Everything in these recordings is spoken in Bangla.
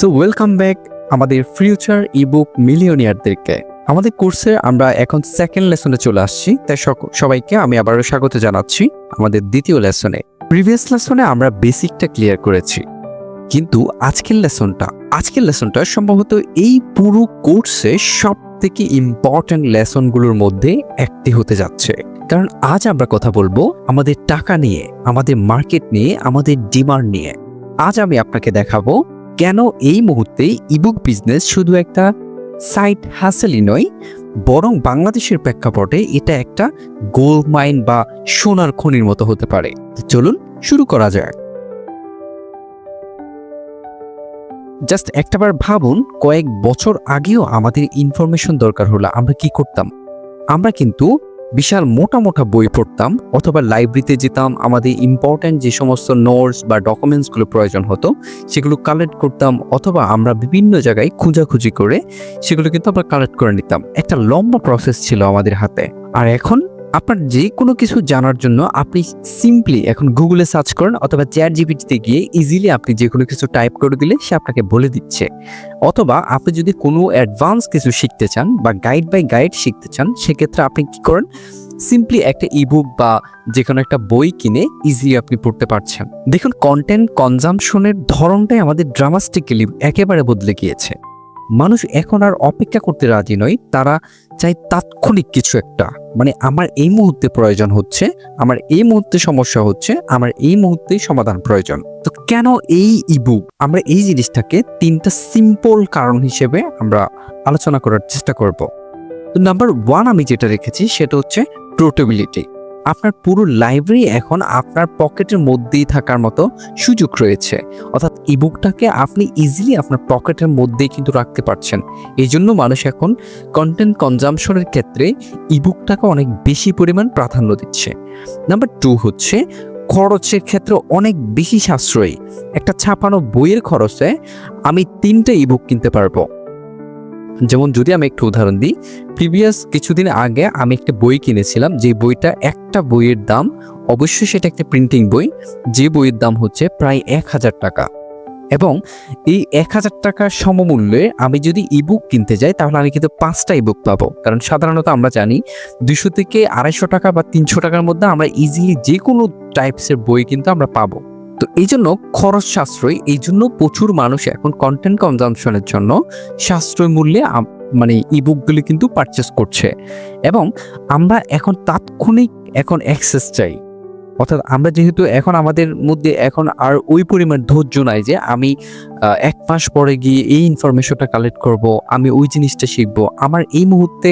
সো ওয়েলকাম ব্যাক আমাদের ফিউচার ইবুক মিলিয়নিয়ারদেরকে আমাদের কোর্সে আমরা এখন সেকেন্ড লেসনে চলে আসছি, তাই সবাইকে আমি আবারও স্বাগত জানাচ্ছি আমাদের দ্বিতীয় লেসনে প্রিভিয়াস লেসনে আমরা বেসিকটা ক্লিয়ার করেছি, কিন্তু আজকের লেসনটা আজকের লেসনটা সম্ভবত এই পুরো কোর্সে সব থেকে ইম্পর্ট্যান্ট লেসনগুলোর মধ্যে একটি হতে যাচ্ছে। কারণ আজ আমরা কথা বলব আমাদের টাকা নিয়ে, আমাদের মার্কেট নিয়ে, আমাদের ডিমান্ড নিয়ে। আজ আমি আপনাকে দেখাবো কেন এই মুহূর্তে ইবুক বিজনেস শুধু একটা সাইট হাসেলই নয়, বরং বাংলাদেশের প্রেক্ষাপটে এটা একটা গোল্ড মাইন বা সোনার খনির মতো হতে পারে। চলুন শুরু করা যাক। জাস্ট একটাবার ভাবুন, কয়েক বছর আগেও আমাদের ইনফরমেশন দরকার হলো আমরা কি করতাম। আমরা কিন্তু বিশাল মোটা মোটা বই পড়তাম অথবা লাইব্রেরিতে যেতাম, আমাদের ইম্পর্ট্যান্ট যে সমস্ত নোটস বা ডকুমেন্টসগুলো প্রয়োজন হতো, সেগুলো কালেক্ট করতাম অথবা আমরা বিভিন্ন জায়গায় খুঁজাখুঁজি করে সেগুলো কিন্তু আমরা কালেক্ট করে নিতাম। একটা লম্বা প্রসেস ছিল আমাদের হাতে। আর এখন আপনার যে কোনো কিছু জানার জন্য আপনি সিম্পলি এখন গুগলে সার্চ করেন অথবা চ্যাট জিপিটিতে গিয়ে ইজিলি আপনি যে কোনো কিছু টাইপ করে দিলে সে আপনাকে বলে দিচ্ছে। অথবা আপনি যদি কোনো অ্যাডভান্স কিছু শিখতে চান বা গাইড বাই গাইড শিখতে চান, সেক্ষেত্রে আপনি কি করেন? সিম্পলি একটা ইবুক বা যে কোনো একটা বই কিনে ইজিলি আপনি পড়তে পারছেন। দেখুন কন্টেন্ট কনজামশনের ধরনটাই আমাদের ড্রামাস্টিক্যালি একেবারে বদলে গিয়েছে। মানুষ এখন আর অপেক্ষা করতে রাজি নয়, তারা চাই তাৎক্ষণিক কিছু একটা। মানে আমার এই মুহূর্তে প্রয়োজন হচ্ছে, আমার এই মুহূর্তে সমস্যা হচ্ছে, আমার এই মুহূর্তেই সমাধান প্রয়োজন। তো কেন এই ইবুক আমরা এই জিনিসটাকে তিনটা সিম্পল কারণ হিসেবে আমরা আলোচনা করার চেষ্টা করব। তো নাম্বার ওয়ান আমি যেটা রেখেছি, সেটা হচ্ছে পোর্টেবিলিটি। আপনার পুরো লাইব্রেরি এখন আপনার পকেটের মধ্যেই থাকার মতো সুযোগ রয়েছে। অর্থাৎ ইবুকটাকে আপনি ইজিলি আপনার পকেটের মধ্যেই কিন্তু রাখতে পারছেন। এই জন্য মানুষ এখন কন্টেন্ট কনজামশনের ক্ষেত্রে ইবুকটাকে অনেক বেশি পরিমাণ প্রাধান্য দিচ্ছে। নাম্বার টু হচ্ছে, খরচের ক্ষেত্রে অনেক বেশি সাশ্রয়ী। একটা ছাপানো বইয়ের খরচে আমি তিনটে ইবুক কিনতে পারব। যেমন যদি আমি একটু উদাহরণ দিই প্রিভিয়াস কিছুদিন আগে আমি একটা বই কিনেছিলাম, যে বইটা একটা বইয়ের দাম, অবশ্যই সেটা একটা প্রিন্টিং বই, যে বইয়ের দাম হচ্ছে প্রায় এক হাজার টাকা। এবং এই এক হাজার টাকার সমমূল্যে আমি যদি ইবুক কিনতে যাই, তাহলে আমি কিন্তু পাঁচটা ইবুক পাবো। কারণ সাধারণত আমরা জানি দুশো থেকে আড়াইশো টাকা বা তিনশো টাকার মধ্যে আমরা ইজিলি যে কোনো টাইপসের বই কিন্তু আমরা পাবো। তো এই জন্য খরচ সাশ্রয়, এই জন্য প্রচুর মানুষ এখন কন্টেন্ট কনজামশনের জন্য সাশ্রয় মূল্যে মানে ইবুকগুলি কিন্তু পারচেস করছে। এবং আমরা এখন তাৎক্ষণিক এখন অ্যাক্সেস চাই। অর্থাৎ আমরা যেহেতু এখন আমাদের মধ্যে এখন আর ওই পরিমাণ ধৈর্য নাই যে আমি এক মাস পরে গিয়ে এই ইনফরমেশনটা কালেক্ট করব, আমি ওই জিনিসটা শিখব। আমার এই মুহূর্তে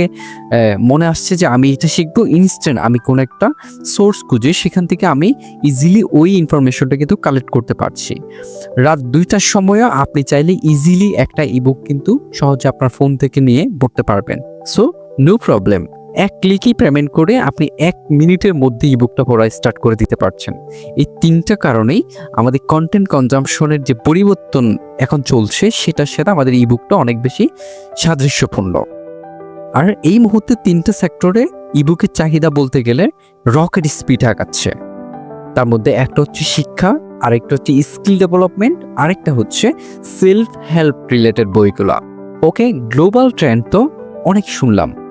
মনে আসছে যে আমি এটা শিখব ইনস্ট্যান্ট আমি কোনো একটা সোর্স খুঁজে সেখান থেকে আমি ইজিলি ওই ইনফরমেশনটা কিন্তু কালেক্ট করতে পারছি। রাত দুইটার সময়ও আপনি চাইলে ইজিলি একটা ইবুক কিন্তু সহজে আপনার ফোন থেকে নিয়ে পড়তে পারবেন। সো নো প্রবলেম এক ক্লিকই পেমেন্ট করে আপনি এক মিনিটের মধ্যে ইবুকটা পড়া স্টার্ট করে দিতে পারছেন। এই তিনটা কারণেই আমাদের কন্টেন্ট কনজামশনের যে পরিবর্তন এখন চলছে, সেটার সাথে আমাদের ইবুকটা অনেক বেশি সাদৃশ্যপূর্ণ। আর এই মুহূর্তে তিনটা সেক্টরে ইবুকের চাহিদা বলতে গেলে রকেট স্পিড আগাচ্ছে। তার মধ্যে একটা হচ্ছে শিক্ষা, আরেকটা হচ্ছে স্কিল ডেভেলপমেন্ট আরেকটা হচ্ছে সেলফ হেল্প রিলেটেড বইগুলা। ওকে গ্লোবাল ট্রেন্ড তো অনেক শুনলাম।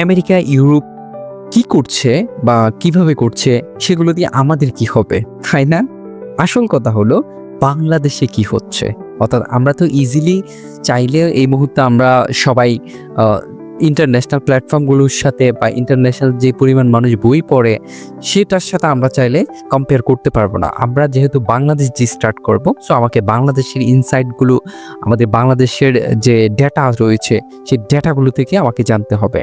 আমেরিকা, ইউরোপ কি করছে বা কীভাবে করছে সেগুলো দিয়ে আমাদের কি হবে, তাই না? আসল কথা হলো, বাংলাদেশে কি হচ্ছে? অর্থাৎ আমরা তো ইজিলি চাইলে এই মুহূর্তে আমরা সবাই ইন্টারন্যাশনাল প্ল্যাটফর্মগুলোর সাথে বা ইন্টারন্যাশনাল যে পরিমাণ মানুষ বই পড়ে, সেটার সাথে আমরা চাইলে কম্পেয়ার করতে পারব না। আমরা যেহেতু বাংলাদেশ যে স্টার্ট করব সো আমাকে বাংলাদেশের ইনসাইটগুলো আমাদের বাংলাদেশের যে ডেটা রয়েছে, সেই ডেটাগুলো থেকে আমাকে জানতে হবে।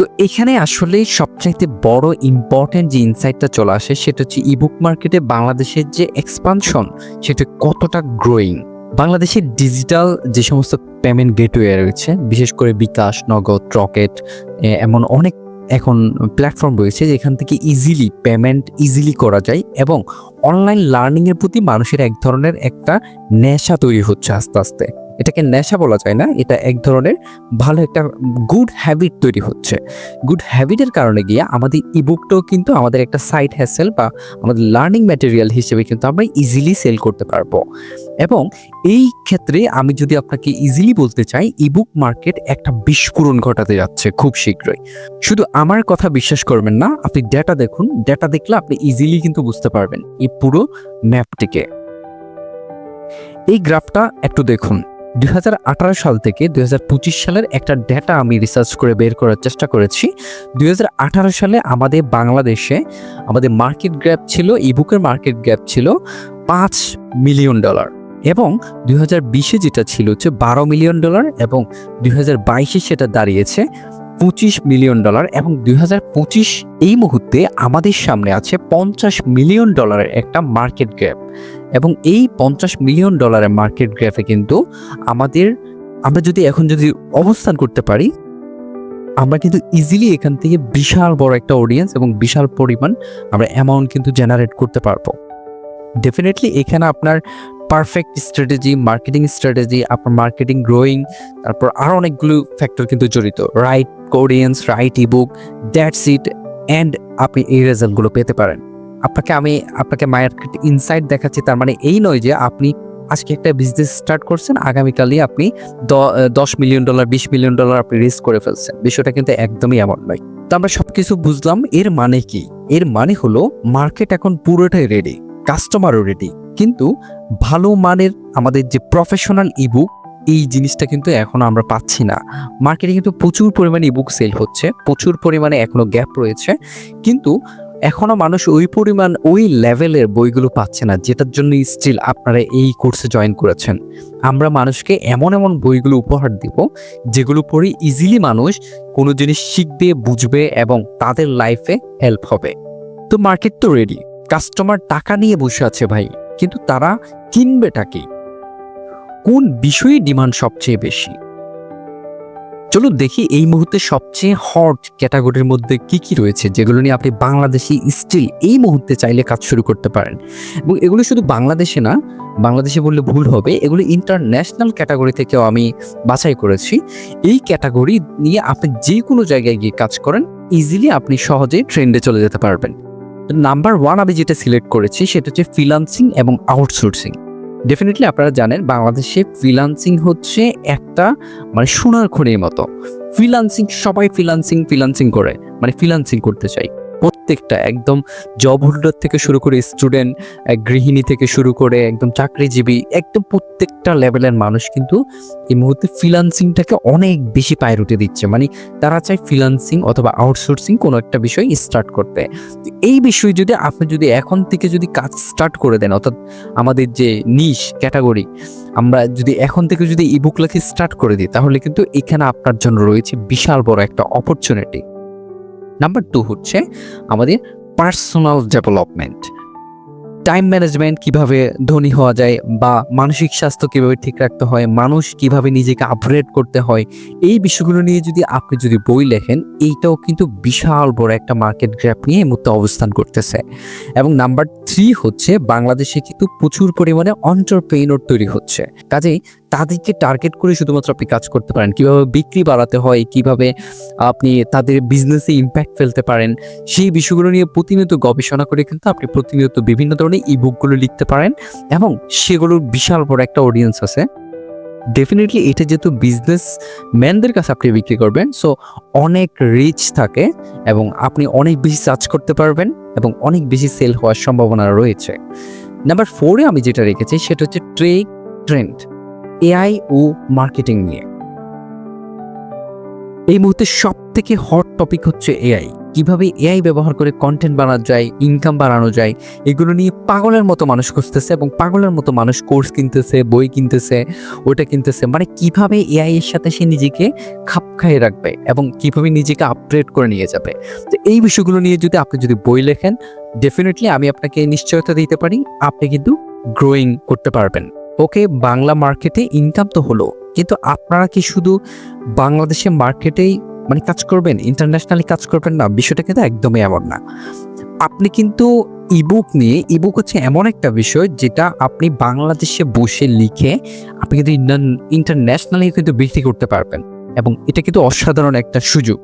তো এখানে আসলে সবচাইতে বড় ইম্পর্ট্যান্ট যে ইনসাইটটা চলে আসে সেটা হচ্ছে ইবুক মার্কেটে বাংলাদেশের যে এক্সপানশন সেটা কতটা গ্রোয়িং বাংলাদেশের ডিজিটাল যে সমস্ত পেমেন্ট গেটওয়ে রয়েছে, বিশেষ করে বিকাশ, নগদ, রকেট এমন অনেক এখন প্ল্যাটফর্ম রয়েছে যেখান থেকে ইজিলি পেমেন্ট ইজিলি করা যায় এবং অনলাইন লার্নিংয়ের প্রতি মানুষের এক ধরনের একটা নেশা তৈরি হচ্ছে আস্তে আস্তে। এটাকে নেশা বলা যায় না, এটা এক ধরনের ভালো একটা গুড হ্যাবিট তৈরি হচ্ছে। গুড হ্যাবিটের কারণে গিয়ে আমাদের ইবুকটাও কিন্তু আমাদের একটা সাইড হ্যাসেল বা আমাদের লার্নিং ম্যাটেরিয়াল হিসেবে কিন্তু আমরা ইজিলি সেল করতে পারব। এবং এই ক্ষেত্রে আমি যদি আপনাকে ইজিলি বলতে চাই ইবুক মার্কেট একটা বিস্ফোরণ ঘটাতে যাচ্ছে খুব শীঘ্রই। শুধু আমার কথা বিশ্বাস করবেন না, আপনি ডেটা দেখুন ডেটা দেখলে আপনি ইজিলি কিন্তু বুঝতে পারবেন এই পুরো ম্যাপটিকে এই গ্রাফটা একটু দেখুন। দু হাজার আঠারো সাল থেকে দু হাজার পঁচিশ সালের একটা ডেটা আমি রিসার্চ করে বের করার চেষ্টা করেছি। দু হাজার আঠারো সালে আমাদের বাংলাদেশে আমাদের মার্কেট গ্যাপ ছিল ইবুকের মার্কেট গ্যাপ ছিল পাঁচ মিলিয়ন ডলার এবং দুই হাজার বিশে যেটা ছিল হচ্ছে বারো মিলিয়ন ডলার এবং দুই হাজার বাইশে সেটা দাঁড়িয়েছে পঁচিশ মিলিয়ন ডলার এবং দুই হাজার পঁচিশ এই মুহূর্তে আমাদের সামনে আছে পঞ্চাশ মিলিয়ন ডলারের একটা মার্কেট গ্যাপ এবং এই পঞ্চাশ মিলিয়ন ডলারের মার্কেট গ্যাপে কিন্তু আমাদের, আমরা যদি এখন যদি অবস্থান করতে পারি, আমরা কিন্তু ইজিলি এখান থেকে বিশাল বড় একটা অডিয়েন্স এবং বিশাল পরিমাণ আমরা অ্যামাউন্ট কিন্তু জেনারেট করতে পারব। ডেফিনেটলি এখানে আপনার পারফেক্ট স্ট্র্যাটেজি মার্কেটিং স্ট্র্যাটেজি আপনার মার্কেটিং গ্রোয়িং তারপর আরও অনেকগুলো ফ্যাক্টর কিন্তু জড়িত। Right audience right ebook that's it and আপনি এই রেজাল্টগুলো পেতে পারেন। আপনাকে আমি, আপনাকে মার্কেট ইনসাইট দেখাচ্ছি। তার মানে এই নয় যে আপনি আজকে একটা বিজনেস স্টার্ট করছেন, আগামীকালই আপনি দশ মিলিয়ন ডলার বিশ মিলিয়ন ডলার আপনি রিস্ক করে ফেলছেন। বিষয়টা কিন্তু একদমই এমন নয়। তো আমরা সবকিছু বুঝলাম, এর মানে কি? এর মানে হলো মার্কেট এখন পুরোটাই রেডি কাস্টমারও রেডি কিন্তু ভালো মানের আমাদের যে প্রফেশনাল ইবুক এই জিনিসটা কিন্তু এখনও আমরা পাচ্ছি না। মার্কেটে কিন্তু প্রচুর পরিমাণে ইবুক সেল হচ্ছে, প্রচুর পরিমাণে এখনও গ্যাপ রয়েছে। কিন্তু এখনও মানুষ ওই পরিমাণ ওই লেভেলের বইগুলো পাচ্ছে না, যেটার জন্য স্টিল আপনারা এই কোর্সে জয়েন করেছেন। আমরা মানুষকে এমন এমন বইগুলো উপহার দিব, যেগুলো পড়ে ইজিলি মানুষ কোনো জিনিস শিখবে, বুঝবে এবং তাদের লাইফে হেল্প হবে। তো মার্কেট তো রেডি কাস্টমার টাকা নিয়ে বসে আছে ভাই, কিন্তু তারা কিনবেটা কি? কোন বিষয়ে ডিমান্ড সবচেয়ে বেশি? চলুন দেখি এই মুহূর্তে সবচেয়ে হট ক্যাটাগরির মধ্যে কি কি রয়েছে, যেগুলো নিয়ে আপনি বাংলাদেশি স্টিল এই মুহূর্তে চাইলে কাজ শুরু করতে পারেন। এবং এগুলো শুধু বাংলাদেশে না, বাংলাদেশে বললে ভুল হবে, এগুলো ইন্টারন্যাশনাল ক্যাটাগরি থেকেও আমি বাছাই করেছি। এই ক্যাটাগরি নিয়ে আপনি যে কোনো জায়গায় গিয়ে কাজ করেন ইজিলি আপনি সহজেই ট্রেন্ডে চলে যেতে পারবেন। নাম্বার ওয়ান আমি যেটা সিলেক্ট করেছি, সেটা হচ্ছে ফ্রিলান্সিং এবং আউটসোর্সিং ডেফিনেটলি আপনারা জানেন, বাংলাদেশে ফ্রিলান্সিং হচ্ছে একটা মানে সোনার খনির মতো। ফ্রিলান্সিং সবাই ফ্রিলান্সিং ফ্রিলান্সিং করে মানে ফ্রিলান্সিং করতে চাই প্রত্যেকটা একদম জব হোল্ডার থেকে শুরু করে স্টুডেন্ট গৃহিণী থেকে শুরু করে একদম চাকরিজীবী, একদম প্রত্যেকটা লেভেলের মানুষ কিন্তু এই মুহূর্তে ফ্রিলান্সিংটাকে অনেক বেশি প্রায়োরিটি দিচ্ছে। মানে তারা চায় ফ্রিলান্সিং অথবা আউটসোর্সিং কোনো একটা বিষয় স্টার্ট করতে। এই বিষয়ে যদি আপনি যদি এখন থেকে যদি কাজ স্টার্ট করে দেন, অর্থাৎ আমাদের যে নিশ ক্যাটাগরি আমরা যদি এখন থেকে যদি ইবুক লেখে স্টার্ট করে দিই, তাহলে কিন্তু এখানে আপনার জন্য রয়েছে বিশাল বড় একটা অপরচুনিটি নাম্বার টু হচ্ছে আমাদের পার্সোনাল ডেভেলপমেন্ট টাইম ম্যানেজমেন্ট কীভাবে ধনী হওয়া যায় বা মানসিক স্বাস্থ্য কীভাবে ঠিক রাখতে হয়, মানুষ কীভাবে নিজেকে আপগ্রেড করতে হয়, এই বিষয়গুলো নিয়ে যদি আপনি যদি বই লেখেন, এইটাও কিন্তু বিশাল বড় একটা মার্কেট গ্র্যাপ নিয়ে এই মুহূর্তে অবস্থান করতেছে। এবং নাম্বার থ্রি হচ্ছে বাংলাদেশে কিন্তু প্রচুর পরিমাণে অন্টারপ্রেনর তৈরি হচ্ছে। কাজেই তাদেরকে টার্গেট করে শুধুমাত্র আপনি কাজ করতে পারেন। কীভাবে বিক্রি বাড়াতে হয়, কীভাবে আপনি তাদের বিজনেসে ইম্প্যাক্ট ফেলতে পারেন, সেই বিষয়গুলো নিয়ে প্রতিনিয়ত গবেষণা করে কিন্তু আপনি প্রতিনিয়ত বিভিন্ন ধরনের ইবুকগুলো লিখতে পারেন এবং সেগুলোর বিশাল বড় একটা অডিয়েন্স আছে। ডেফিনেটলি এটা যেহেতু বিজনেস ম্যানদের কাছে আপনি বিক্রি করবেন সো অনেক রিচ থাকে এবং আপনি অনেক বেশি চার্জ করতে পারবেন এবং অনেক বেশি সেল হওয়ার সম্ভাবনা রয়েছে। নাম্বার ফোরে আমি যেটা রেখেছি, সেটা হচ্ছে ট্রেক ট্রেন্ড এআই ও মার্কেটিং নিয়ে। এই মুহূর্তে সব থেকে হট টপিক হচ্ছে এআই। কীভাবে এআই ব্যবহার করে কন্টেন্ট বানানো যায় ইনকাম বাড়ানো যায়, এগুলো নিয়ে পাগলের মতো মানুষ খুঁজতেছে এবং পাগলের মতো মানুষ কোর্স কিনতেছে, বই কিনতেছে, ওটা কিনতেছে। মানে কীভাবে এআই এর সাথে সে নিজেকে খাপ খাইয়ে রাখবে এবং কীভাবে নিজেকে আপগ্রেড করে নিয়ে যাবে। তো এই বিষয়গুলো নিয়ে যদি আপনি যদি বই লেখেন ডেফিনেটলি আমি আপনাকে নিশ্চয়তা দিতে পারি, আপনি কিন্তু গ্রোয়িং করতে পারবেন। ওকে বাংলা মার্কেটে ইনকাম তো হলো, কিন্তু আপনারা কি শুধু বাংলাদেশের মার্কেটেই মানে কাজ করবেন ইন্টারন্যাশনালি কাজ করবেন না? বিষয়টা কিন্তু একদমই এমন না। আপনি কিন্তু ইবুক নিয়ে ইবুক হচ্ছে এমন একটা বিষয় যেটা আপনি বাংলাদেশে বসে লিখে আপনি কিন্তু ইন্টারন্যাশনালি কিন্তু বিক্রি করতে পারবেন এবং এটা কিন্তু অসাধারণ একটা সুযোগ।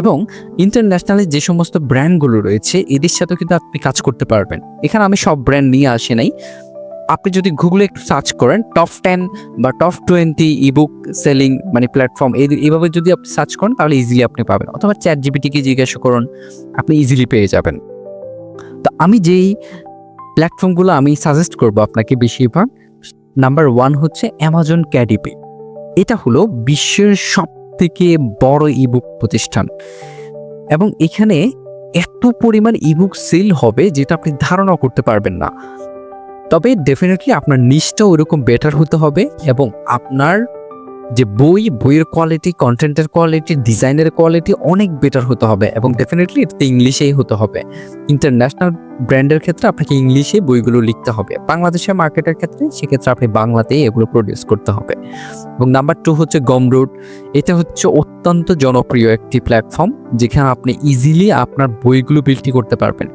এবং ইন্টারন্যাশনালি যে সমস্ত ব্র্যান্ডগুলো রয়েছে, এদের সাথেও কিন্তু আপনি কাজ করতে পারবেন। এখানে আমি সব ব্র্যান্ড নিয়ে আসি নাই আপনি যদি গুগলে একটু সার্চ করেন টপ টেন বা টপ টোয়েন্টি ইবুক সেলিং মানে প্ল্যাটফর্ম এই এইভাবে যদি আপনি সার্চ করেন, তাহলে ইজিলি আপনি পাবেন। অথবা চ্যাট জিপিটিকে জিজ্ঞাসা করুন, আপনি ইজিলি পেয়ে যাবেন। তো আমি যেই প্ল্যাটফর্মগুলো আমি সাজেস্ট করব আপনাকে বেশিরভাগ নাম্বার ওয়ান হচ্ছে অ্যামাজন ক্যাডিপি এটা হলো বিশ্বের সব থেকে বড় ইবুক প্রতিষ্ঠান। এবং এখানে এত পরিমাণ ইবুক সেল হবে যেটা আপনি ধারণা করতে পারবেন না। তবে ডেফিনেটলি আপনার নিচটাও ওরকম বেটার হতে হবে এবং আপনার যে বই, বইয়ের কোয়ালিটি কন্টেন্টের কোয়ালিটি ডিজাইনের কোয়ালিটি অনেক বেটার হতে হবে এবং ডেফিনেটলি এটাতে ইংলিশেই হতে হবে। ইন্টারন্যাশনাল ব্র্যান্ডের ক্ষেত্রে আপনাকে ইংলিশে বইগুলো লিখতে হবে। বাংলাদেশের মার্কেটের ক্ষেত্রে সেক্ষেত্রে আপনি বাংলাতেই এগুলো প্রডিউস করতে হবে। এবং নাম্বার টু হচ্ছে গমরুড এটা হচ্ছে অত্যন্ত জনপ্রিয় একটি প্ল্যাটফর্ম যেখানে আপনি ইজিলি আপনার বইগুলো বিক্রি করতে পারবেন।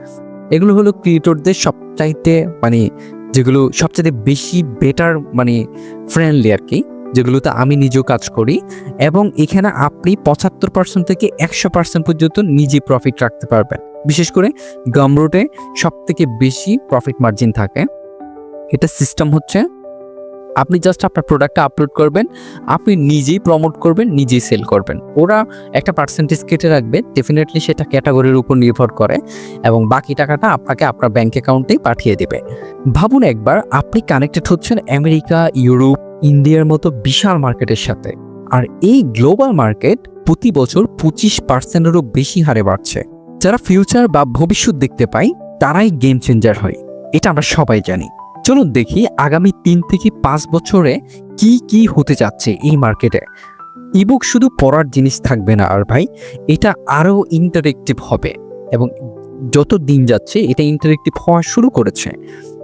এগুলো হলো ক্রিয়েটরদের সবচাইতে মানে যেগুলো সবচেয়ে বেশি বেটার মানে ফ্রেন্ডলি আর কি, যেগুলোতে আমি নিজেও কাজ করি এবং এখানে আপনি পঁচাত্তর পার্সেন্ট থেকে একশো পার্সেন্ট পর্যন্ত নিজে প্রফিট রাখতে পারবেন। বিশেষ করে গামরোটে সব থেকে বেশি প্রফিট মার্জিন থাকে। এটা সিস্টেম হচ্ছে আপনি জাস্ট আপনার প্রোডাক্টটা আপলোড করবেন, আপনি নিজেই প্রমোট করবেন, নিজেই সেল করবেন। ওরা একটা পার্সেন্টেজ কেটে রাখবে ডেফিনেটলি সেটা ক্যাটাগরির উপর নির্ভর করে এবং বাকি টাকাটা আপনাকে আপনার ব্যাঙ্ক অ্যাকাউন্টেই পাঠিয়ে দেবে। ভাবুন একবার, আপনি কানেক্টেড হচ্ছেন আমেরিকা, ইউরোপ, ইন্ডিয়ার মতো বিশাল মার্কেটের সাথে। আর এই গ্লোবাল মার্কেট প্রতি বছর পঁচিশ পার্সেন্টেরও বেশি হারে বাড়ছে। যারা ফিউচার বা ভবিষ্যৎ দেখতে পায়, তারাই গেম চেঞ্জার হয়। এটা আমরা সবাই জানি। চলুন দেখি আগামী তিন থেকে পাঁচ বছরে কি কি হতে যাচ্ছে এই মার্কেটে ইবুক শুধু পড়ার জিনিস থাকবে না আর ভাই, এটা আরও ইন্টারেক্টিভ হবে এবং যত দিন যাচ্ছে এটা ইন্টারেক্টিভ হওয়া শুরু করেছে।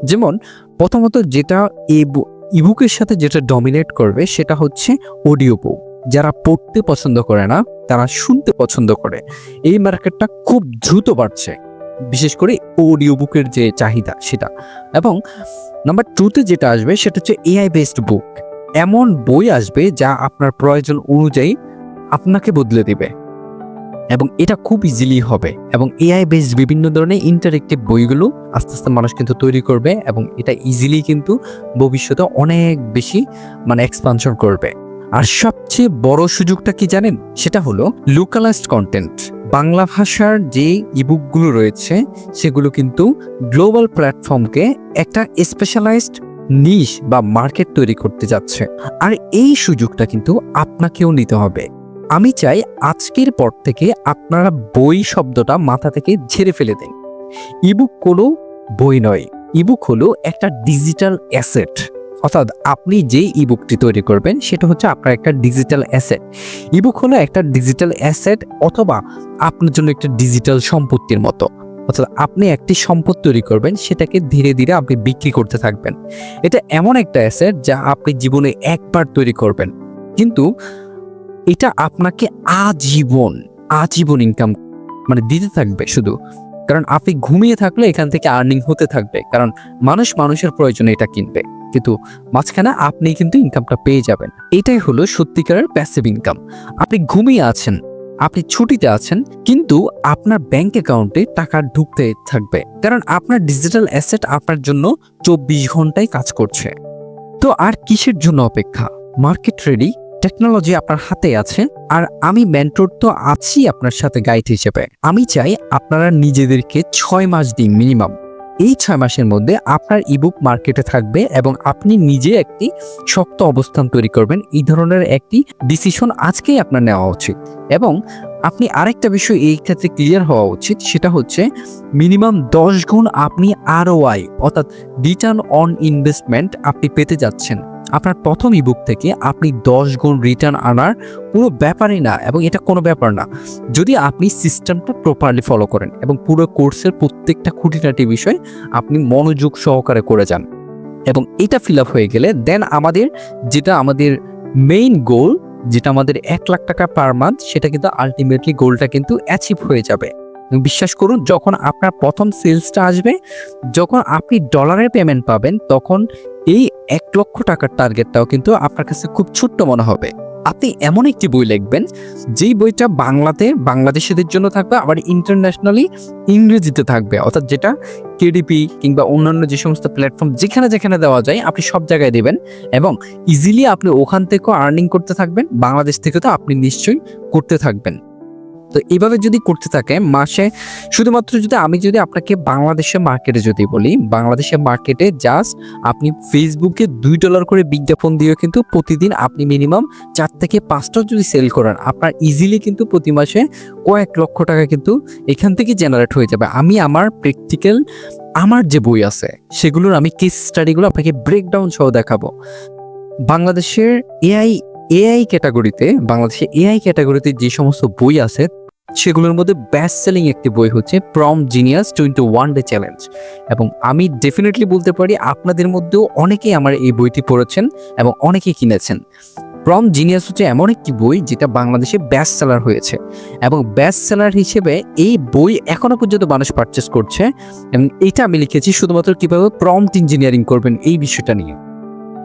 যেমন প্রথমত যেটা ইবুকের সাথে যেটা ডমিনেট করবে সেটা হচ্ছে অডিও বুক যারা পড়তে পছন্দ করে না, তারা শুনতে পছন্দ করে। এই মার্কেটটা খুব দ্রুত বাড়ছে। বিশেষ করে অডিও বুকের যে চাহিদা সেটা। এবং নাম্বার টুতে যেটা আসবে সেটা হচ্ছে এআই বেসড বুক এমন বই আসবে যা আপনার প্রয়োজন অনুযায়ী আপনাকে বদলে দেবে। এবং এটা খুব ইজিলি হবে। এবং এআই বেসড বিভিন্ন ধরনের ইন্টারেক্টিভ বইগুলো আস্তে আস্তে মানুষ কিন্তু তৈরি করবে এবং এটা ইজিলি কিন্তু ভবিষ্যতে অনেক বেশি মানে এক্সপানশন করবে। আর সবচেয়ে বড় সুযোগটা কি জানেন? সেটা হলো লোকালাইজড কন্টেন্ট বাংলা ভাষার যে ইবুকগুলো রয়েছে, সেগুলো কিন্তু গ্লোবাল প্ল্যাটফর্মকে একটা স্পেশালাইজড নিশ বা মার্কেট তৈরি করতে যাচ্ছে। আর এই সুযোগটা কিন্তু আপনাকেও নিতে হবে। আমি চাই আজকের পর থেকে আপনারা বই শব্দটা মাথা থেকে ঝেড়ে ফেলে দেন। ইবুক কোনো বই নয়। ইবুক হলো একটা ডিজিটাল অ্যাসেট অর্থাৎ আপনি যে ইবুকটি তৈরি করবেন, সেটা হচ্ছে আপনার একটা ডিজিটাল অ্যাসেট ইবুক হলো একটা ডিজিটাল অ্যাসেট অথবা আপনার জন্য একটা ডিজিটাল সম্পত্তির মতো। অর্থাৎ আপনি একটি সম্পদ তৈরি করবেন, সেটাকে ধীরে ধীরে আপনি বিক্রি করতে থাকবেন। এটা এমন একটা অ্যাসেট যা আপনি জীবনে একবার তৈরি করবেন। কিন্তু এটা আপনাকে আজীবন আজীবন ইনকাম মানে দিতে থাকবে শুধু। কারণ আপনি ঘুমিয়ে থাকলে এখান থেকে আর্নিং হতে থাকবে। কারণ মানুষ মানুষের প্রয়োজনে এটা কিনবে। কিন্তু মাঝখানে আপনি কিন্তু ইনকামটা পেয়ে যাবেন। এটাই হলো সত্যিকারের প্যাসিভ ইনকাম আপনি ঘুমিয়ে আছেন, আপনি ছুটিতে আছেন, কিন্তু আপনার ব্যাংক অ্যাকাউন্টে টাকা ঢুকতে থাকবে। কারণ আপনার ডিজিটাল অ্যাসেট আপনার জন্য চব্বিশ ঘন্টায় কাজ করছে। তো আর কিসের জন্য অপেক্ষা? মার্কেট রেডি টেকনোলজি আপনার হাতে আছে, আর আমি মেন্টর তো আছি আপনার সাথে গাইড হিসেবে। আমি চাই আপনারা নিজেদেরকে ছয় মাস দিন মিনিমাম এই ছয় মাসের মধ্যে আপনার ইবুক মার্কেটে থাকবে এবং আপনি নিজে একটি শক্ত অবস্থান তৈরি করবেন। এই ধরনের একটি ডিসিশন আজকেই আপনার নেওয়া উচিত। এবং আপনি আরেকটা বিষয় এই ক্ষেত্রে ক্লিয়ার হওয়া উচিত, সেটা হচ্ছে মিনিমাম দশ গুণ আপনি আরওআই অর্থাৎ রিটার্ন অন ইনভেস্টমেন্ট আপনি পেতে যাচ্ছেন। আপনার প্রথম ইবুক থেকে আপনি দশ গুণ রিটার্ন আনার পুরো ব্যাপারই না এবং এটা কোনো ব্যাপার না। যদি আপনি সিস্টেমটা প্রপারলি ফলো করেন এবং পুরো কোর্সের প্রত্যেকটা খুঁটিনাটি বিষয় আপনি মনোযোগ সহকারে করে যান এবং এটা ফিল আপ হয়ে গেলে দেন আমাদের যেটা আমাদের মেইন গোল যেটা আমাদের এক লাখ টাকা পার মান্থ সেটা কিন্তু আলটিমেটলি গোলটা কিন্তু অ্যাচিভ হয়ে যাবে। বিশ্বাস করুন, যখন আপনার প্রথম সেলসটা আসবে, যখন আপনি ডলারের পেমেন্ট পাবেন, তখন এই এক লক্ষ টাকার টার্গেটটাও কিন্তু আপনার কাছে খুব ছোট্ট মনে হবে। আপনি এমন একটি বই লিখবেন, যেই বইটা বাংলাতে, বাংলাদেশিদের জন্য থাকবে, আবার ইন্টারন্যাশনালি ইংরেজিতে থাকবে। অর্থাৎ যেটা কেডিপি কিংবা অন্যান্য যে সমস্ত প্ল্যাটফর্ম যেখানে যেখানে দেওয়া যায়, আপনি সব জায়গায় দেবেন এবং ইজিলি আপনি ওখান থেকেও আর্নিং করতে থাকবেন, বাংলাদেশ থেকে তো আপনি নিশ্চয়ই করতে থাকবেন। তো এইভাবে যদি করতে থাকে, মাসে শুধুমাত্র যদি আমি যদি আপনাকে বাংলাদেশের মার্কেটে যদি বলি, বাংলাদেশের মার্কেটে জাস্ট আপনি ফেসবুকে দুই ডলার করে বিজ্ঞাপন দিয়েও কিন্তু প্রতিদিন আপনি মিনিমাম চার থেকে পাঁচটা যদি সেল করেন, আপনার ইজিলি কিন্তু প্রতি মাসে কয়েক লক্ষ টাকা কিন্তু এখান থেকে জেনারেট হয়ে যাবে। আমি আমার প্র্যাকটিক্যাল আমার যে বই আছে, সেগুলোর আমি কেস স্টাডিগুলো আপনাকে ব্রেকডাউন সহ দেখাবো। বাংলাদেশের এআই এআই ক্যাটাগরিতে বাংলাদেশে এআই ক্যাটাগরিতে যে সমস্ত বই আছে, সেগুলোর মধ্যে বেস্ট সেলিং একটি বই হচ্ছে প্রম genius twenty one day challenge এবং আমি ডেফিনেটলি বলতে পারি, আপনাদের মধ্যেও অনেকেই আমার এই বইটি পড়েছেন এবং অনেকেই কিনেছেন। প্রম জিনিয়াস হচ্ছে এমন একটি বই যেটা বাংলাদেশে ব্যাস্ট সেলার হয়েছে। এবং ব্যাস্ট সেলার হিসেবে এই বই এখনও পর্যন্ত মানুষ পারচেস করছে। এবং এটা আমি লিখেছি শুধুমাত্র কীভাবে প্রম্পট ইঞ্জিনিয়ারিং করবেন এই বিষয়টা নিয়ে।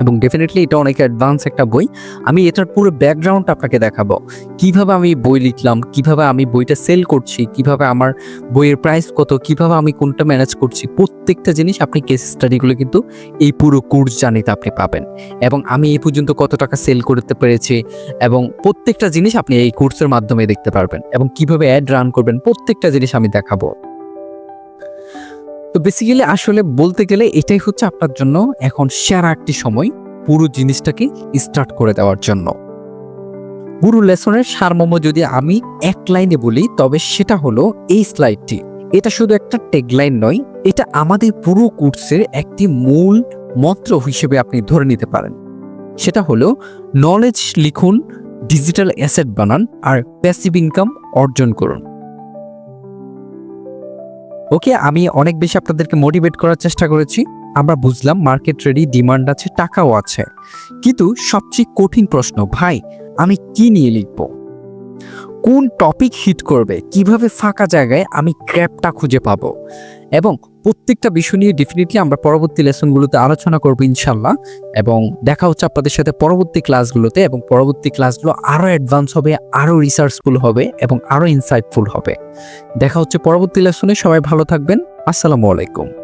এবং ডেফিনেটলি এটা অনেক অ্যাডভান্স একটা বই। আমি এটার পুরো ব্যাকগ্রাউন্ড আপনাকে দেখাবো। কীভাবে আমি বই লিখলাম, কীভাবে আমি বইটা সেল করছি, কীভাবে আমার বইয়ের প্রাইস কত, কীভাবে আমি কোনটা ম্যানেজ করছি, প্রত্যেকটা জিনিস আপনি কেস স্টাডিগুলো কিন্তু এই পুরো কোর্স জানিতে আপনি পাবেন। এবং আমি এই পর্যন্ত কত টাকা সেল করতে পেরেছি এবং প্রত্যেকটা জিনিস আপনি এই কোর্সের মাধ্যমে দেখতে পারবেন এবং কীভাবে অ্যাড রান করবেন, প্রত্যেকটা জিনিস আমি দেখাবো। তো বেসিক্যালি আসলে বলতে গেলে এটাই হচ্ছে আপনার জন্য এখন সেরা একটি সময় পুরো জিনিসটাকে স্টার্ট করে দেওয়ার জন্য। পুরো লেসনের সারমর্ম যদি আমি এক লাইনে বলি, তবে সেটা হলো এই স্লাইডটি এটা শুধু একটা টেগলাইন নয়, এটা আমাদের পুরো কোর্সের একটি মূল মন্ত্র হিসেবে আপনি ধরে নিতে পারেন। সেটা হলো নলেজ লিখুন ডিজিটাল অ্যাসেট বানান, আর প্যাসিভ ইনকাম অর্জন করুন। ওকে, আমি অনেক বেশি আপনাদেরকে মোটিভেট করার চেষ্টা করেছি। আমরা বুঝলাম মার্কেট রেডি ডিমান্ড আছে, টাকাও আছে। কিন্তু সবচেয়ে কঠিন প্রশ্ন, ভাই, আমি কি নিয়ে লিখব? কোন টপিক হিট করবে, কীভাবে ফাঁকা জায়গায় আমি ক্র্যাপটা খুঁজে পাবো? এবং প্রত্যেকটা বিষয় নিয়ে ডেফিনেটলি আমরা পরবর্তী লেসনগুলোতে আলোচনা করব ইনশাল্লাহ এবং দেখা হচ্ছে আপনাদের সাথে পরবর্তী ক্লাসগুলোতে এবং পরবর্তী ক্লাসগুলো আরও অ্যাডভান্স হবে আরও রিসার্চফুল হবে এবং আরও ইনসাইটফুল হবে। দেখা হচ্ছে পরবর্তী লেসনে সবাই ভালো থাকবেন। আসসালামু আলাইকুম।